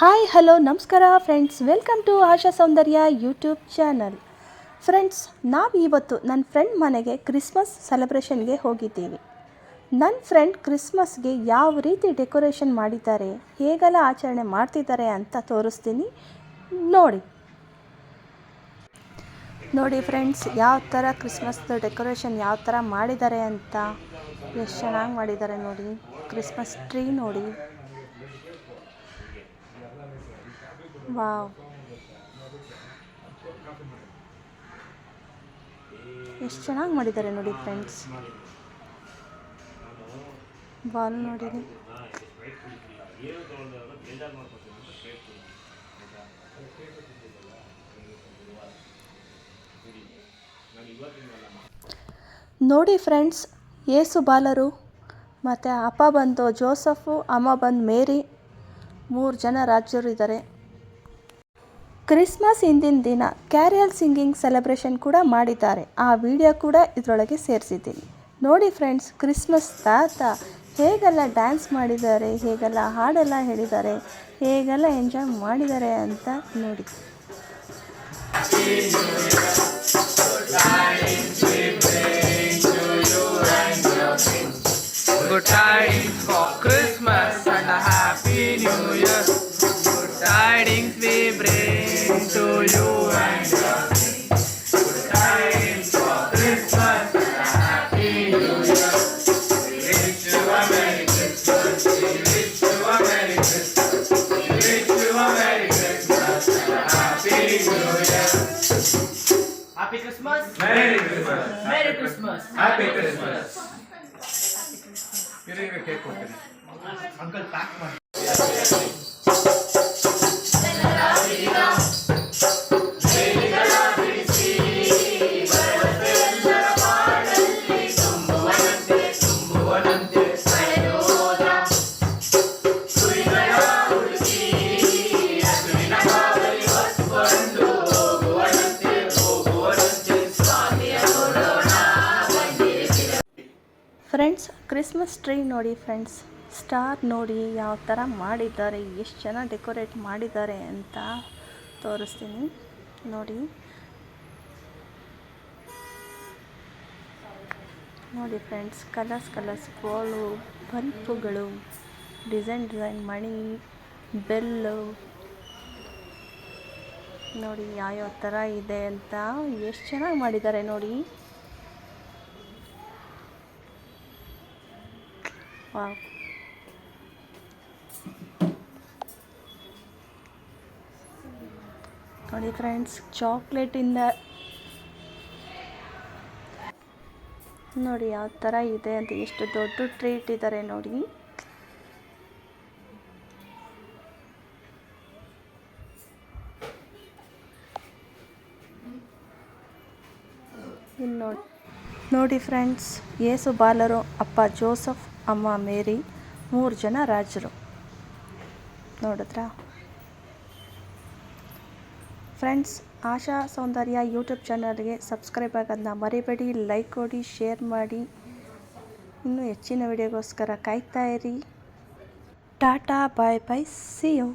Hi, hello, ನಮಸ್ಕಾರ friends. Welcome to Asha Soundarya YouTube channel. Friends, ನಾವು ಇವತ್ತು ನನ್ನ ಫ್ರೆಂಡ್ ಮನೆಗೆ ಕ್ರಿಸ್ಮಸ್ ಸೆಲೆಬ್ರೇಷನ್ಗೆ ಹೋಗಿದ್ದೀವಿ. ನನ್ನ ಫ್ರೆಂಡ್ ಕ್ರಿಸ್ಮಸ್ಗೆ ಯಾವ ರೀತಿ ಡೆಕೋರೇಷನ್ ಮಾಡಿದ್ದಾರೆ, ಹೇಗೆಲ್ಲ ಆಚರಣೆ ಮಾಡ್ತಿದ್ದಾರೆ ಅಂತ ತೋರಿಸ್ತೀನಿ. ನೋಡಿ. ನೋಡಿ ಫ್ರೆಂಡ್ಸ್, ಯಾವ ಥರ ಕ್ರಿಸ್ಮಸ್ದು ಡೆಕೋರೇಷನ್ ಯಾವ ಥರ ಮಾಡಿದ್ದಾರೆ ಅಂತ. ಎಷ್ಟು ಚೆನ್ನಾಗಿ ಮಾಡಿದ್ದಾರೆ ನೋಡಿ. ಕ್ರಿಸ್ಮಸ್ ಟ್ರೀ ನೋಡಿ. ವಾವ್ ಎಷ್ಟು ಚೆನ್ನಾಗಿ ಮಾಡಿದ್ದಾರೆ ನೋಡಿ ಫ್ರೆಂಡ್ಸ್ ಬಾಲ್ ನೋಡಿರಿ ನೋಡಿ ಫ್ರೆಂಡ್ಸ್ ಏಸು ಬಾಲರು, ಮತ್ತು ಅಪ್ಪ ಬಂದು ಜೋಸಫು, ಅಮ್ಮ ಬಂದು ಮೇರಿ, ಮೂರು ಜನ ರಾಜರು ಇದ್ದಾರೆ. ಕ್ರಿಸ್ಮಸ್ ಹಿಂದಿನ ದಿನ ಕ್ಯಾರಿಯಲ್ ಸಿಂಗಿಂಗ್ ಸೆಲೆಬ್ರೇಷನ್ ಕೂಡ ಮಾಡಿದ್ದಾರೆ. ಆ ವಿಡಿಯೋ ಕೂಡ ಇದರೊಳಗೆ ಸೇರಿಸಿದ್ದೀನಿ. ನೋಡಿ ಫ್ರೆಂಡ್ಸ್, ಕ್ರಿಸ್ಮಸ್ ತಾತ ಹೇಗೆಲ್ಲ ಡ್ಯಾನ್ಸ್ ಮಾಡಿದ್ದಾರೆ, ಹೇಗೆಲ್ಲ ಹಾಡೆಲ್ಲ ಹೇಳಿದ್ದಾರೆ, ಹೇಗೆಲ್ಲ ಎಂಜಾಯ್ ಮಾಡಿದ್ದಾರೆ ಅಂತ ನೋಡಿ. Good for Christmas and a Happy. tidings we bring to you and your Good tidings for Christmas and a happy new year. We wish you a Merry Christmas. We wish you a Merry Christmas. We wish you a Merry Christmas and a happy new year. Happy Christmas. Merry Christmas. Merry Christmas. Happy Christmas. You're even a cake Uncle, pack one. Friends Christmas tree ನೋಡಿ friends star ನೋಡಿ ಯಾವ ಥರ ಮಾಡಿದ್ದಾರೆ, ಎಷ್ಟು ಜನ decorate ಮಾಡಿದ್ದಾರೆ ಅಂತ ತೋರಿಸ್ತೀನಿ. ನೋಡಿ. ನೋಡಿ ಫ್ರೆಂಡ್ಸ್ ಕಲರ್ಸ್ ಕಲರ್ಸ್ ಬೋಳು ಬಲ್ಪುಗಳು ಡಿಸೈನ್ ಡಿಸೈನ್ ಮಣಿ ಬೆಲ್ಲು ನೋಡಿ ಯಾವ್ಯಾವ ಥರ ಇದೆ ಅಂತ ಎಷ್ಟು ಚೆನ್ನಾಗಿ ಮಾಡಿದ್ದಾರೆ ನೋಡಿ. ವಾವ್ ನೋಡಿ ಫ್ರೆಂಡ್ಸ್ ಚಾಕ್ಲೇಟಿಂದ ನೋಡಿ ಯಾವ ಥರ ಇದೆ ಅಂತ ಎಷ್ಟು ದೊಡ್ಡ ಟ್ರೀಟ್ ಇಟ್ಟಿದ್ದಾರೆ ನೋಡಿ. ಇನ್ನು ನೋಡಿ ನೋಡಿ ಫ್ರೆಂಡ್ಸ್ ಏಸು ಬಾಲರು ಅಪ್ಪ ಜೋಸಫ್ ಅಮ್ಮ, ಮೇರಿ ಮೂರು ಜನ ರಾಜರು. ನೋಡಿದ್ರಾ? ಫ್ರೆಂಡ್ಸ್, ಆಶಾ ಸೌಂದರ್ಯ ಯೂಟ್ಯೂಬ್ ಚಾನಲ್ಗೆ ಸಬ್ಸ್ಕ್ರೈಬ್ ಆಗೋದನ್ನ ಮರಿಬೇಡಿ. ಲೈಕ್ ಕೊಡಿ, ಶೇರ್ ಮಾಡಿ. ಇನ್ನೂ ಹೆಚ್ಚಿನ ವಿಡಿಯೋಗೋಸ್ಕರ ಇರಿ. Tata, bye bye. See you